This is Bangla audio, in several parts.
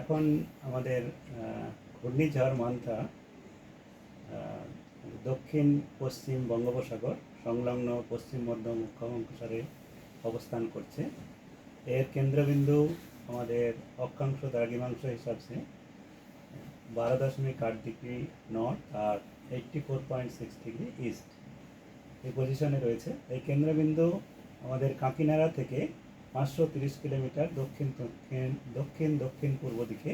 এখন আমাদের ঘূর্ণিঝড় মান্থা দক্ষিণ পশ্চিম বঙ্গোপসাগর, সংলগ্ন পশ্চিম, মধ্য মুখ্যমঙ্কসারে অবস্থান করছে। এর কেন্দ্রবিন্দু আমাদের অক্ষাংশ দ্রাঘিমাংশ হিসাবে বারো দশমিক আট ডিগ্রি নর্থ আর eighty four point six degree east. এই পজিশনে রয়েছে। এই কেন্দ্রবিন্দু আমাদের কাঁকিনাড়া থেকে পাঁচশো তিরিশ কিলোমিটার দক্ষিণ দক্ষিণ দক্ষিণ দক্ষিণ পূর্ব দিকে।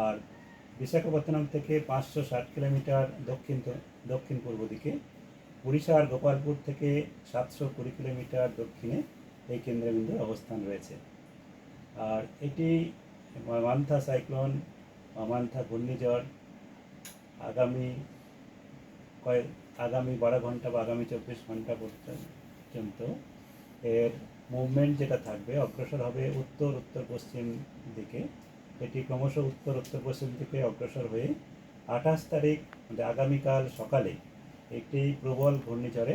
আর বিশাখাপত্তনম থেকে পাঁচশো ষাট কিলোমিটার দক্ষিণ দক্ষিণ পূর্ব দিকে। উড়িষ্যার গোপালপুর থেকে সাতশো কুড়ি কিলোমিটার দক্ষিণে এই কেন্দ্রবিন্দুর অবস্থান রয়েছে। আর এটি মান্থা সাইক্লোন, মান্থা ঘূর্ণিঝড়, আগামী কয়েক আগামী বারো ঘণ্টা বা আগামী চব্বিশ ঘণ্টা পর্যন্ত এর মুভমেন্ট যেটা থাকবে, অগ্রসর হবে উত্তর উত্তর, পশ্চিম দিকে। এটি ক্রমশ উত্তর উত্তর, পশ্চিম দিকে অগ্রসর হয়ে আঠাশ তারিখ মানে আগামীকাল সকালে একটি প্রবল ঘূর্ণিঝড়ে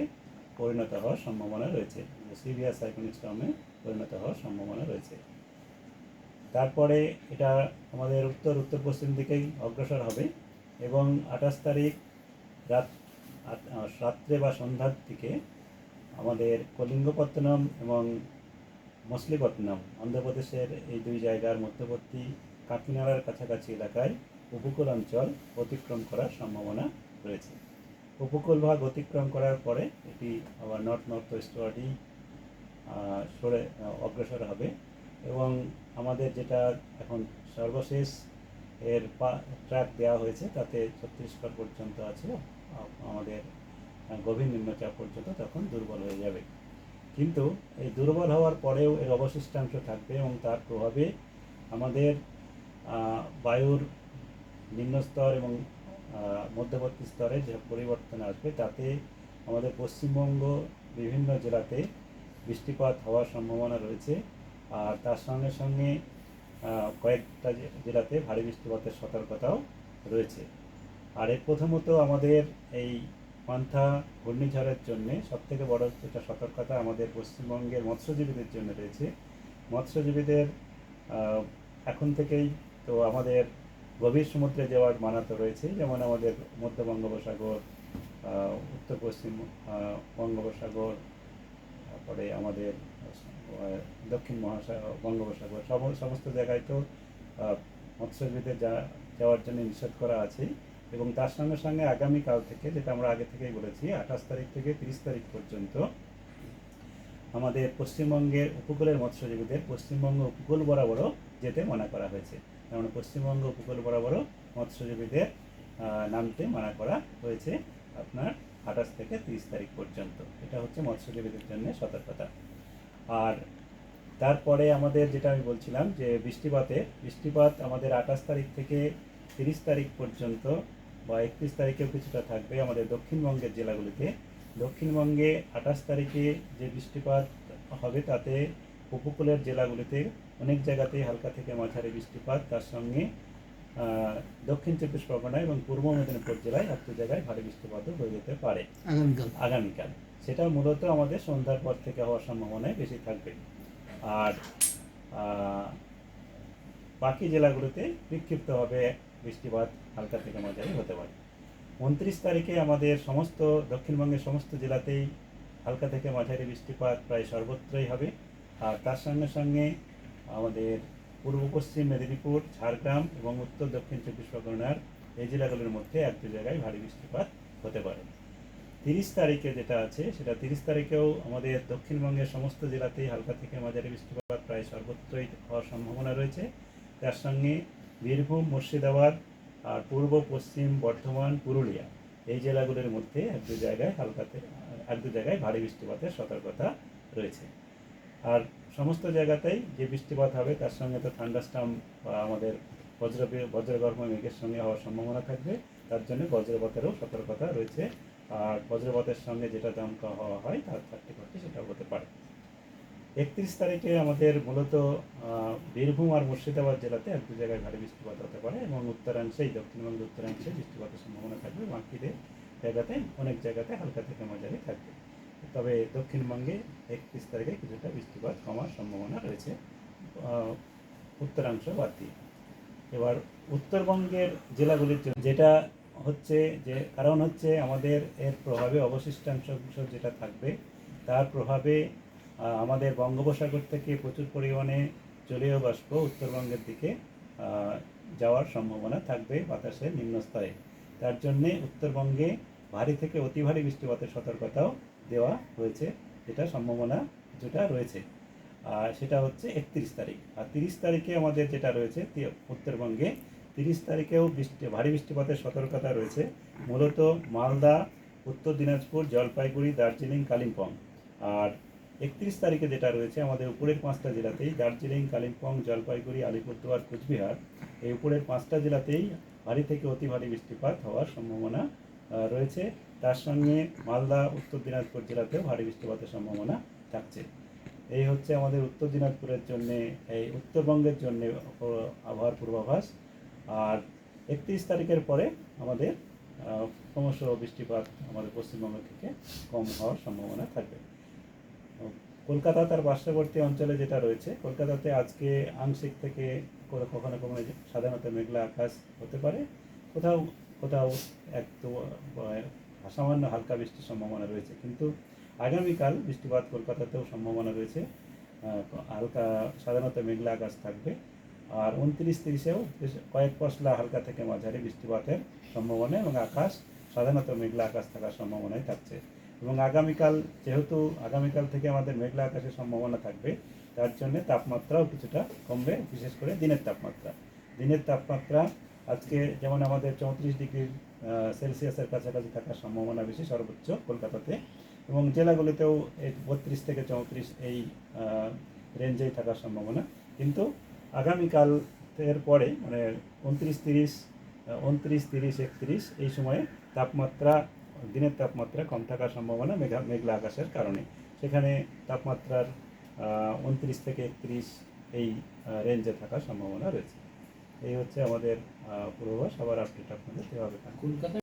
পরিণত হওয়ার সম্ভাবনা রয়েছে। সিভিয়ার সাইক্লোনিক স্টর্মে পরিণত হওয়ার সম্ভাবনা রয়েছে। তারপরে এটা আমাদের উত্তর উত্তর, পশ্চিম দিকেই অগ্রসর হবে এবং আঠাশ তারিখ রাত রাত্রে বা সন্ধ্যার দিকে আমাদের কলিঙ্গপত্তনম এবং মছলিপত্তনম অন্ধ্রপ্রদেশের এই দুই জায়গার মধ্যবর্তী কাকিনাড়ার কাছাকাছি এলাকায় উপকূল অঞ্চল অতিক্রম করার সম্ভাবনা রয়েছে। উপকূল ভাগ অতিক্রম করার পরে এটি আবার নর্থ নর্থ ওয়েস্টওয়ার্ডই সরে অগ্রসর হবে এবং আমাদের যেটা এখন সর্বশেষ এর পা, ট্র্যাক দেওয়া হয়েছে তাতে ছত্তিশগড় পর্যন্ত আছে আমাদের গভীর নিম্নচাপ পর্যন্ত তখন দুর্বল হয়ে যাবে। কিন্তু এই দুর্বল হওয়ার পরেও এর অবশিষ্টাংশ থাকবে এবং তার প্রভাবে আমাদের বায়ুর নিম্নস্তর এবং মধ্যবর্তী স্তরে যে পরিবর্তন আসবে তাতে আমাদের পশ্চিমবঙ্গ বিভিন্ন জেলাতে বৃষ্টিপাত হওয়ার সম্ভাবনা রয়েছে। আর তার সঙ্গে সঙ্গে কয়েকটা জেলাতে ভারী বৃষ্টিপাতের সতর্কতাও রয়েছে। আর এর প্রথমত আমাদের এই পান্থা ঘূর্ণিঝড়ের জন্য সবথেকে বড় যেটা সতর্কতা আমাদের পশ্চিমবঙ্গের মৎস্যজীবীদের জন্য রয়েছে। মৎস্যজীবীদের এখন থেকেই তো আমাদের গভীর সমুদ্রে যাওয়ার মানা তো রয়েছে। যেমন আমাদের মধ্য বঙ্গোপসাগর উত্তর পশ্চিম বঙ্গোপসাগর, তারপরে আমাদের দক্ষিণ মহাসাগর বঙ্গোপসাগর সম- সমস্ত জায়গায় তো মৎস্যজীবীদের যা- যাওয়ার জন্য নিষেধ করা আছে। এবং তার সঙ্গে সঙ্গে আগামীকাল থেকে, যেটা আমরা আগে থেকেই বলেছি, আঠাশ তারিখ থেকে তিরিশ তারিখ পর্যন্ত আমাদের পশ্চিমবঙ্গের উপকূলের মৎস্যজীবীদের পশ্চিমবঙ্গ উপকূল বরাবরও যেতে মানা করা হয়েছে। কারণ পশ্চিমবঙ্গ উপকূল বরাবরও মৎস্যজীবীদের নামতে মানা করা হয়েছে আপনার আঠাশ থেকে তিরিশ তারিখ পর্যন্ত। এটা হচ্ছে মৎস্যজীবীদের জন্য সতর্কতা। আর তারপরে আমাদের যেটা আমি বলছিলাম যে বৃষ্টিপাতে বৃষ্টিপাত আমাদের আঠাশ তারিখ থেকে তিরিশ তারিখ পর্যন্ত বা একত্রিশ তারিখেও কিছুটা থাকবে আমাদের দক্ষিণবঙ্গের জেলাগুলিতে। দক্ষিণবঙ্গে আঠাশ তারিখে যে বৃষ্টিপাত হবে তাতে উপকূলের জেলাগুলিতে অনেক জায়গাতেই হালকা থেকে মাঝারি বৃষ্টিপাত তার সঙ্গে দক্ষিণ চব্বিশ পরগনা এবং পূর্ব মেদিনীপুর জেলায় একটু জায়গায় ভারী বৃষ্টিপাতও হয়ে যেতে পারে। আগামীকাল। সেটা মূলত আমাদের সন্ধ্যার পর থেকে হওয়ার সম্ভাবনায় বেশি থাকবে। আর বাকি জেলাগুলোতে বিক্ষিপ্তভাবে বৃষ্টিপাত হালকা থেকে মাঝারি হতে পারে। উনত্রিশ তারিখে আমাদের সমস্ত দক্ষিণবঙ্গের সমস্ত জেলাতেই হালকা থেকে মাঝারি বৃষ্টিপাত প্রায় সর্বত্রই হবে। আর তার সঙ্গে সঙ্গে আমাদের পূর্ব পশ্চিম মেদিনীপুর, ঝাড়গ্রাম এবং উত্তর দক্ষিণ চব্বিশ পরগনার এই জেলাগুলোর মধ্যে এক দু জায়গায় ভারী বৃষ্টিপাত হতে পারে। তিরিশ তারিখে যেটা আছে, সেটা তিরিশ তারিখেও আমাদের দক্ষিণবঙ্গের সমস্ত জেলাতেই হালকা থেকে মাঝারি বৃষ্টিপাত প্রায় সর্বত্রই হওয়ার সম্ভাবনা রয়েছে। তার সঙ্গে বীরভূম, মুর্শিদাবাদ আর পূর্ব, পশ্চিম, বর্ধমান, পুরুলিয়া, এই জেলাগুলির মধ্যে এক দু জায়গায় হালকাতে, এক দু জায়গায় ভারী বৃষ্টিপাতের সতর্কতা রয়েছে। আর সমস্ত জায়গাতেই যে বৃষ্টিপাত হবে, তার সঙ্গে তো থান্ডাস্টাম বা আমাদের বজ্র বজ্রগর্ভ মেঘের সঙ্গে হওয়ার সম্ভাবনা থাকবে, তার জন্য বজ্রপাতেরও সতর্কতা রয়েছে। আর বজ্রপাতের সঙ্গে যেটা দমকা হওয়া হয়, তার থার্টি ফর্টি সেটা হতে পারে। একত্রিশ তারিখে আমাদের মূলত বীরভূম আর মুর্শিদাবাদ জেলাতে এক দু জায়গায় ভারী বৃষ্টিপাত হতে পারে এবং উত্তরাংশেই দক্ষিণবঙ্গের উত্তরাংশে বৃষ্টিপাতের সম্ভাবনা থাকবে। বাকিদের জায়গাতে, অনেক জায়গাতে হালকা থেকে মাঝারি থাকবে। তবে দক্ষিণবঙ্গে একত্রিশ তারিখে কিছুটা বৃষ্টিপাত কমার সম্ভাবনা রয়েছে। উত্তরাংশ বাদ দিয়ে। এবার উত্তরবঙ্গের জেলাগুলির জন্য যেটা হচ্ছে যে, কারণ হচ্ছে আমাদের এর প্রভাবে অবশিষ্টাংশ যেটা থাকবে, তার প্রভাবে আমাদের বঙ্গোপসাগর থেকে প্রচুর পরিমাণে জলীয় বাষ্প উত্তরবঙ্গের দিকে যাওয়ার সম্ভাবনা থাকবে বাতাসের নিম্নস্তরে তার জন্যে উত্তরবঙ্গে ভারী থেকে অতি ভারী বৃষ্টিপাতের সতর্কতাও দেওয়া হয়েছে। যেটা সম্ভাবনা যেটা রয়েছে। আর সেটা হচ্ছে একত্রিশ তারিখ। আর তিরিশ তারিখে আমাদের যেটা রয়েছে উত্তরবঙ্গে তিরিশ তারিখেও বৃষ্টি ভারী বৃষ্টিপাতের সতর্কতা রয়েছে। মূলত মালদা, উত্তর দিনাজপুর, জলপাইগুড়ি, দার্জিলিং, কালিম্পং। আর একত্রিশ তারিখে যেটা রয়েছে, আমাদের উপরের পাঁচটা জেলাতেই দার্জিলিং, কালিম্পং, জলপাইগুড়ি, আলিপুরদুয়ার, কুচবিহার, এই উপরের পাঁচটা জেলাতেই ভারী থেকে অতি ভারী বৃষ্টিপাত হওয়ার সম্ভাবনা রয়েছে। তার সঙ্গে মালদা, উত্তর দিনাজপুর জেলাতেও ভারী বৃষ্টিপাতের সম্ভাবনা থাকছে। এই হচ্ছে আমাদের উত্তর দিনাজপুরের জন্যে, এই উত্তরবঙ্গের জন্যে আবহাওয়ার পূর্বাভাস। আর একত্রিশ তারিখের পরে আমাদের ক্রমশ বৃষ্টিপাত আমাদের পশ্চিমবঙ্গ থেকে কম হওয়ার সম্ভাবনা থাকবে। কলকাতা তার পার্শ্ববর্তী অঞ্চলে যেটা রয়েছে, কলকাতাতে আজকে আংশিক থেকে কখনো কখনো সাধারণত মেঘলা আকাশ হতে পারে। কোথাও কোথাও এক সামান্য হালকা বৃষ্টির সম্ভাবনা রয়েছে। কিন্তু আগামীকাল বৃষ্টিপাত কলকাতাতেও সম্ভাবনা রয়েছে। হালকা, সাধারণত মেঘলা আকাশ থাকবে। আর উনত্রিশ তিরিশেও কয়েক পশলা হালকা থেকে মাঝারি বৃষ্টিপাতের সম্ভাবনা এবং আকাশ সাধারণত মেঘলা আকাশ থাকার সম্ভাবনাই থাকছে। এবং আগামীকাল, যেহেতু আগামীকাল থেকে আমাদের মেঘলা আকাশের সম্ভাবনা থাকবে, তার জন্য তাপমাত্রাও কিছুটা কমবে, বিশেষ করে দিনের তাপমাত্রা। দিনের তাপমাত্রা আজকে যেমন আমাদের চৌত্রিশ ডিগ্রি সেলসিয়াসের কাছাকাছি থাকার সম্ভাবনা বেশি সর্বোচ্চ কলকাতাতে, এবং জেলাগুলিতেও এই বত্রিশ থেকে চৌত্রিশ এই রেঞ্জেই থাকার সম্ভাবনা। কিন্তু আগামীকাল এর পরে মানে উনত্রিশ তিরিশ উনত্রিশ তিরিশ একত্রিশ এই সময়ে তাপমাত্রা দিনের তাপমাত্রা কম থাকার সম্ভাবনা মেঘা, মেঘলা আকাশের কারণে। সেখানে তাপমাত্রার উনত্রিশ থেকে একত্রিশ এই রেঞ্জে থাকার সম্ভাবনা রয়েছে। এই হচ্ছে আমাদের পূর্বাভাস। আবার আপডেট আপনাদের দেওয়া হবে। কলকাতা